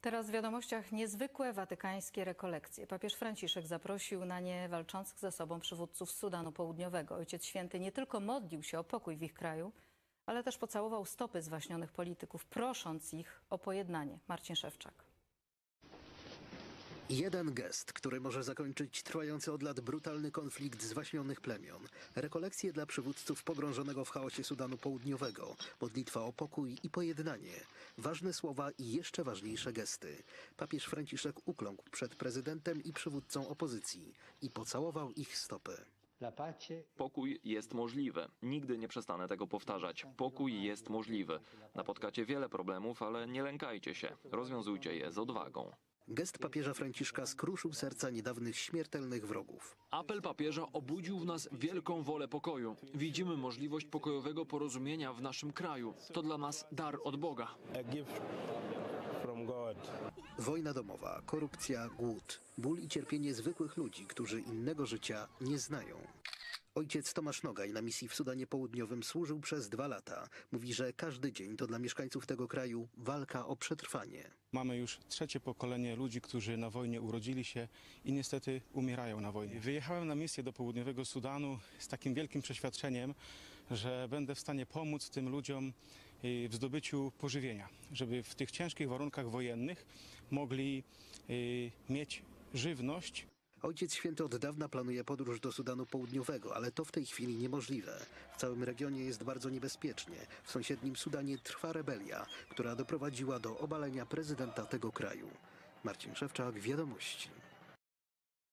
Teraz w wiadomościach niezwykłe watykańskie rekolekcje. Papież Franciszek zaprosił na nie walczących ze sobą przywódców Sudanu Południowego. Ojciec Święty nie tylko modlił się o pokój w ich kraju, ale też pocałował stopy zwaśnionych polityków, prosząc ich o pojednanie. Marcin Szewczak. Jeden gest, który może zakończyć trwający od lat brutalny konflikt zwaśnionych plemion. Rekolekcje dla przywódców pogrążonego w chaosie Sudanu Południowego. Modlitwa o pokój i pojednanie. Ważne słowa i jeszcze ważniejsze gesty. Papież Franciszek ukląkł przed prezydentem i przywódcą opozycji i pocałował ich stopy. Pokój jest możliwy. Nigdy nie przestanę tego powtarzać. Pokój jest możliwy. Napotkacie wiele problemów, ale nie lękajcie się. Rozwiązujcie je z odwagą. Gest papieża Franciszka skruszył serca niedawnych śmiertelnych wrogów. Apel papieża obudził w nas wielką wolę pokoju. Widzimy możliwość pokojowego porozumienia w naszym kraju. To dla nas dar od Boga. a gift from God. Wojna domowa, korupcja, głód, ból i cierpienie zwykłych ludzi, którzy innego życia nie znają. Ojciec Tomasz Nogaj na misji w Sudanie Południowym służył przez dwa lata. Mówi, że każdy dzień to dla mieszkańców tego kraju walka o przetrwanie. Mamy już trzecie pokolenie ludzi, którzy na wojnie urodzili się i niestety umierają na wojnie. Wyjechałem na misję do południowego Sudanu z takim wielkim przeświadczeniem, że będę w stanie pomóc tym ludziom y, w zdobyciu pożywienia, żeby w tych ciężkich warunkach wojennych mogli y, mieć żywność, Ojciec Święty od dawna planuje podróż do Sudanu Południowego, ale to w tej chwili niemożliwe. W całym regionie jest bardzo niebezpiecznie. W sąsiednim Sudanie trwa rebelia, która doprowadziła do obalenia prezydenta tego kraju. Marcin Szewczak, Wiadomości.